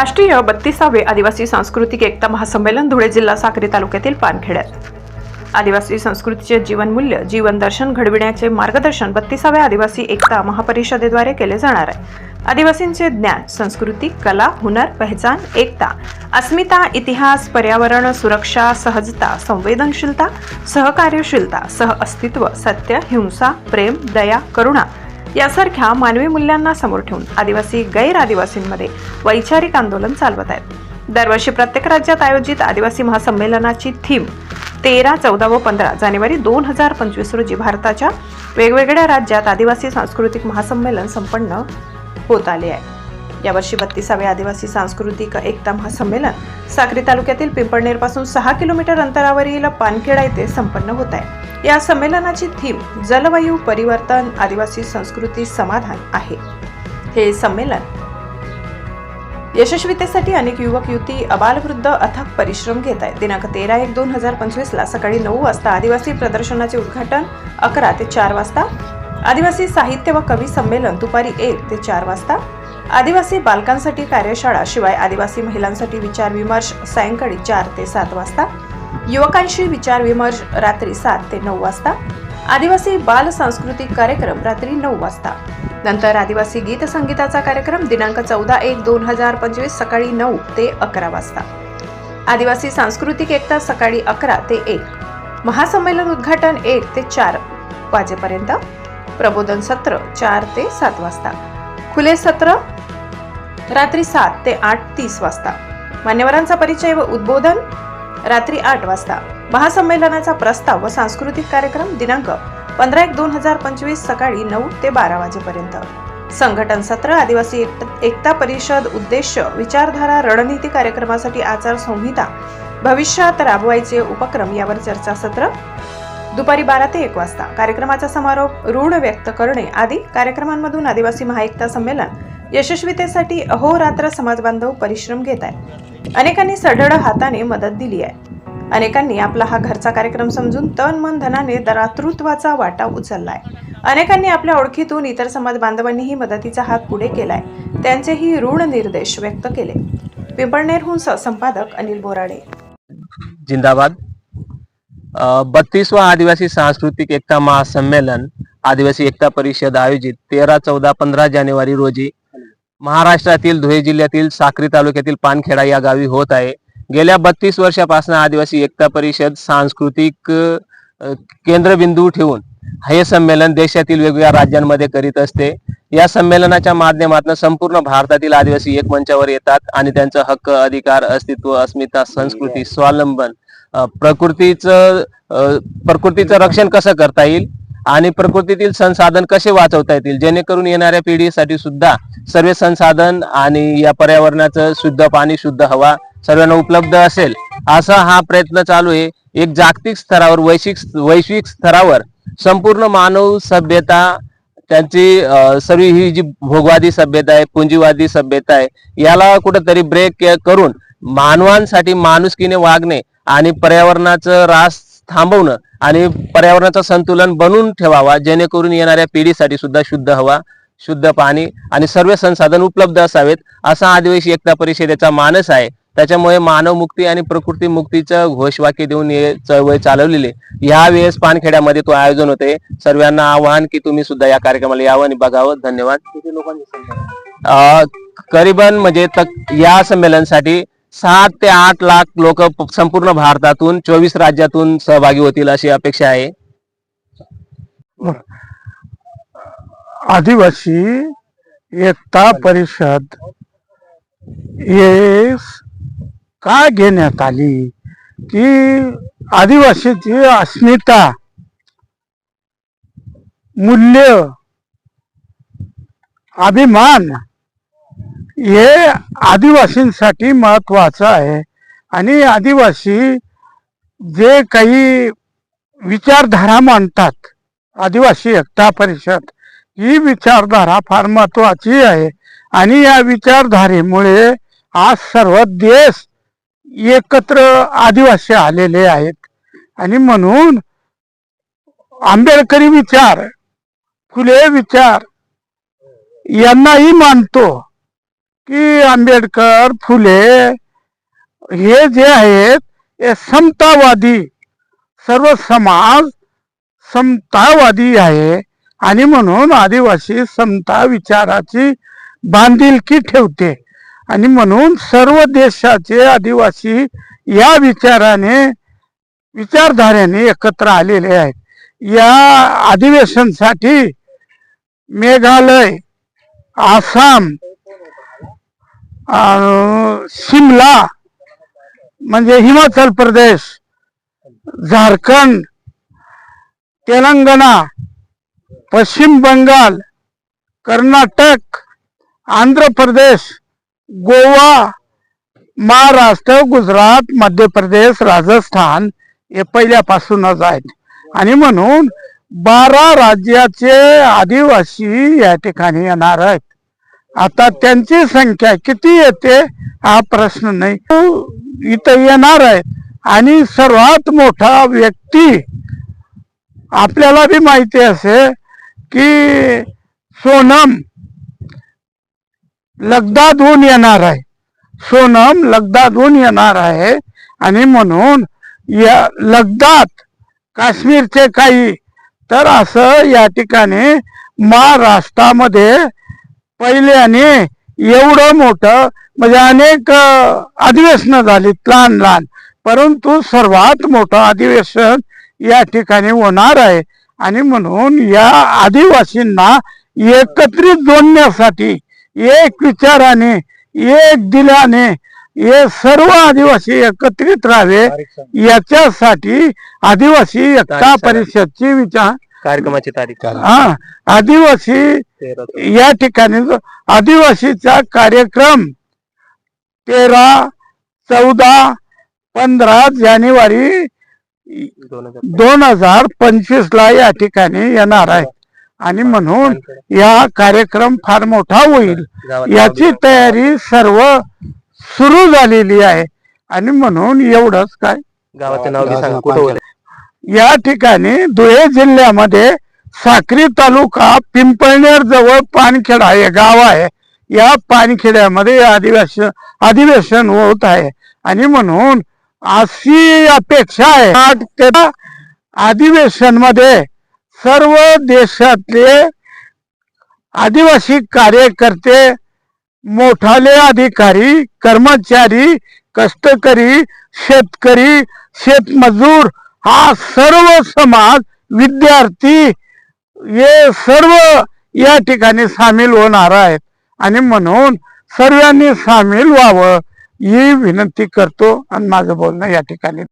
राष्ट्रीय बत्तीसावे आदिवासी सांस्कृतिक एकता महासंमेलन धुळे जिल्हा साक्री तालुक्यातील पानखेड्यात. आदिवासी संस्कृतीचे जीवनमूल्य जीवनदर्शन घडविण्याचे मार्गदर्शन बत्तीसाव्या आदिवासी एकता महापरिषदेद्वारे केले जाणार आहे. आदिवासींचे ज्ञान संस्कृती कला हुनर पहचान एकता अस्मिता इतिहास पर्यावरण सुरक्षा सहजता संवेदनशीलता सहकार्यशीलता सह अस्तित्व सत्य हिंसा प्रेम दया करुणा यासारख्या मानवी मूल्यांना समोर ठेवून आदिवासी गैर आदिवासींमध्ये वैचारिक आंदोलन चालवत आहेत. दरवर्षी प्रत्येक राज्यात आयोजित आदिवासी महासंमेलनाची थीम तेरा चौदा व पंधरा जानेवारी दोन हजार पंचवीस रोजी भारताच्या वेगवेगळ्या राज्यात आदिवासी सांस्कृतिक महासंमेलन संपन्न होत आले आहे. यावर्षी बत्तीसावे आदिवासी सांस्कृतिक एकता महासंमेलन साक्री तालुक्यातील पिंपळनेरपासून सहा किलोमीटर अंतरावरील पानखेडा येथे संपन्न होत आहे. या संमेलनाची थीम जलवायू परिवर्तन आदिवासी संस्कृती समाधान आहे. हे संमेलन यशस्वीतेसाठी अनेक युवक युती अबालवृद्ध अथक परिश्रम घेत आहेत. दिनांक तेरा एक दोन हजार पंचवीसला सकाळी नऊ वाजता आदिवासी प्रदर्शनाचे उद्घाटन अकरा ते चार वाजता आदिवासी साहित्य व कवी संमेलन दुपारी एक ते चार वाजता आदिवासी बालकांसाठी कार्यशाळा शिवाय आदिवासी महिलांसाठी विचार विमर्श सायंकाळी चार ते सात वाजता युवकांशी विचार विमर्श रात्री सात ते नऊ वाजता. आदिवासी बाल सांस्कृतिक कार्यक्रम रात्री नऊ वाजता. नंतर आदिवासी गीत संगीताचा कार्यक्रम दिनांक चौदा एक दोन हजार पंचवीस सकाळी नऊ ते अकरा वाजता. आदिवासी सांस्कृतिक एकता सकाळी अकरा ते एक. महासंमेलन उद्घाटन एक ते चार वाजेपर्यंत. प्रबोधन सत्र चार ते सात वाजता. खुले सत्र रात्री सात ते आठ तीस वाजता. मान्यवरांचा परिचय व उद्बोधन रात्री आठ वाजता. महासंमेलनाचा प्रस्ताव व सांस्कृतिक कार्यक्रम दिनांक पंधरा एक दोन हजार पंचवीस सकाळी नऊ ते बारा वाजेपर्यंत. संघटन सत्र आदिवासी एक- एकता परिषद उद्देश विचारधारा रणनीती कार्यक्रमासाठी आचारसंहिता भविष्यात राबवायचे उपक्रम यावर चर्चासत्र दुपारी बारा ते एक वाजता. कार्यक्रमाचा समारोप ऋण व्यक्त करणे आदी कार्यक्रमांमधून आदिवासी महाएकता संमेलन यशस्वीतेसाठी अहोरात्र समाजबांधव परिश्रम घेत आहे अनेकांनी सढळ हाताने मदत दिली आहे. अनेकांनी आपला हा घरचा कार्यक्रम समजून तन मन धनाने दातृत्वाचा वाटा उचललाय. अनेकांनी आपल्या ओळखीतून इतर समाज बांधवांनीही मदतीचा हात पुढे केलाय. त्यांचेही ऋण निर्देश व्यक्त केले. पिंपळनेरहून संपादक अनिल बोराडे. जिंदाबाद. बत्तीसवा आदिवासी सांस्कृतिक एकता महासंमेलन आदिवासी एकता परिषद आयोजित तेरा चौदा पंधरा जानेवारी रोजी महाराष्ट्रातील धुळे जिल्ह्यातील साक्री तालुक्यातील पानखेडा या गावी होत आहे. गेल्या बत्तीस वर्षापासून आदिवासी एकता परिषद सांस्कृतिक केंद्रबिंदू ठेवून हे संमेलन देशातील वेगवेगळ्या राज्यांमध्ये करीत असते. या संमेलनाच्या माध्यमातून संपूर्ण भारतातील आदिवासी एक मंचावर येतात आणि त्यांचा हक्क अधिकार अस्तित्व अस्मिता संस्कृती स्वावलंबन प्रकृतीचं प्रकृतीचं रक्षण कसं करता येईल? आणि प्रकृतीतील संसाधन कसे वाचवता येतील? जेणेकरून येणाऱ्या पिढीसाठी सुद्धा सर्व संसाधन आणि या पर्यावरणाचं शुद्ध पाणी शुद्ध हवा सर्वांना उपलब्ध असेल. असा हा प्रयत्न चालू आहे. एक जागतिक स्तरावर वैश्विक वैश्विक स्तरावर संपूर्ण मानव सभ्यता त्यांची सर्व ही जी भोगवादी सभ्यता आहे पुंजीवादी सभ्यता आहे याला कुठंतरी ब्रेक करून मानवांसाठी माणुसकीने वागणे आणि पर्यावरणाचं रास थांबवणं आणि पर्यावरणाचं संतुलन बनवून ठेवावा जेणेकरून येणाऱ्या पिढीसाठी सुद्धा शुद्ध हवा शुद्ध पाणी आणि सर्व संसाधन उपलब्ध असावेत असा आदिवासी एकता परिषदेचा मानस आहे. त्याच्यामुळे मानव मुक्ती आणि प्रकृती मुक्तीचं घोषवाक्य देऊन हे चळवळ चालवलेली या वेळेस पानखेड्यामध्ये तो आयोजन होते. सर्वांना आवाहन की तुम्ही सुद्धा या कार्यक्रमाला यावं आणि बघावं. धन्यवाद. किती लोकांनी करीबन म्हणजे या संमेलनासाठी सात ते आठ लाख लोक संपूर्ण भारतातून चोवीस राज्यातून सहभागी होतील अशी अपेक्षा आहे. आदिवासी एकता परिषद हे का घेण्यात आली? की आदिवासीची अस्मिता मूल्य अभिमान हे आदिवासींसाठी महत्वाचं आहे. आणि आदिवासी जे काही विचारधारा मांडतात आदिवासी एकता परिषद ही विचारधारा फार महत्वाची आहे. आणि या विचारधारेमुळे आज सर्व देश एकत्र आदिवासी आलेले आहेत. आणि म्हणून आंबेडकरी विचार फुले विचार यांनाही मानतो. की आंबेडकर फुले हे जे आहेत हे समतावादी सर्व समाज समतावादी आहे. आणि म्हणून आदिवासी समता विचाराची बांधिलकी ठेवते. आणि म्हणून सर्व देशाचे आदिवासी या विचाराने विचारधारेने एकत्र आलेले आहेत. या अधिवेशनसाठी मेघालय आसाम शिमला म्हणजे हिमाचल प्रदेश झारखंड तेलंगणा पश्चिम बंगाल कर्नाटक आंध्र प्रदेश गोवा महाराष्ट्र गुजरात मध्य प्रदेश राजस्थान हे पहिल्यापासूनच आहेत. आणि म्हणून बारा राज्याचे आदिवासी या ठिकाणी येणार आहेत. आता त्यांची संख्या किती येते हा प्रश्न नाही. इथं येणार आहे. आणि सर्वात मोठा व्यक्ती आपल्याला बी माहिती असे की सोनम लगदादहून येणार आहे. सोनम लगदादहून येणार आहे. आणि म्हणून या लगदात काश्मीरचे काही तर असं या ठिकाणी महाराष्ट्रामध्ये पहिल्याने एवढं मोठं म्हणजे अनेक अधिवेशन झालीत लहान लहान. परंतु सर्वात मोठं अधिवेशन या ठिकाणी होणार आहे. आणि म्हणून या आदिवासींना एकत्रित जोडण्यासाठी एक विचाराने एक दिलाने हे सर्व आदिवासी एकत्रित राहावे. याच्यासाठी आदिवासी एकता परिषदची विचार कार्यक्रमाची तारीख. हा आदिवासी या ठिकाणी जो आदिवासीचा कार्यक्रम तेरा चौदा पंधरा जानेवारी दोन हजार पंचवीस. ला या ठिकाणी येणार आहे. आणि म्हणून या कार्यक्रम फार मोठा होईल. याची तयारी सर्व सुरू झालेली आहे. आणि म्हणून एवढंच काय? गावाचं नाव सांग. कुठं होईल या ठिकाणी धुळे जिल्ह्यामध्ये साक्री तालुका पिंपळनेर जवळ पानखेडा हे गाव आहे. या पानखेड्यामध्ये अधिवेशन अधिवेशन होत आहे. आणि म्हणून अशी अपेक्षा आहे अधिवेशनमध्ये सर्व देशातले आदिवासी कार्यकर्ते मोठाले अधिकारी कर्मचारी कष्टकरी शेतकरी शेतमजूर हा सर्व समाज विद्यार्थी हे सर्व या ठिकाणी सामील होणार आहेत. आणि म्हणून सर्वांनी सामील व्हावं ही विनंती करतो. आणि माझं बोलणं या ठिकाणी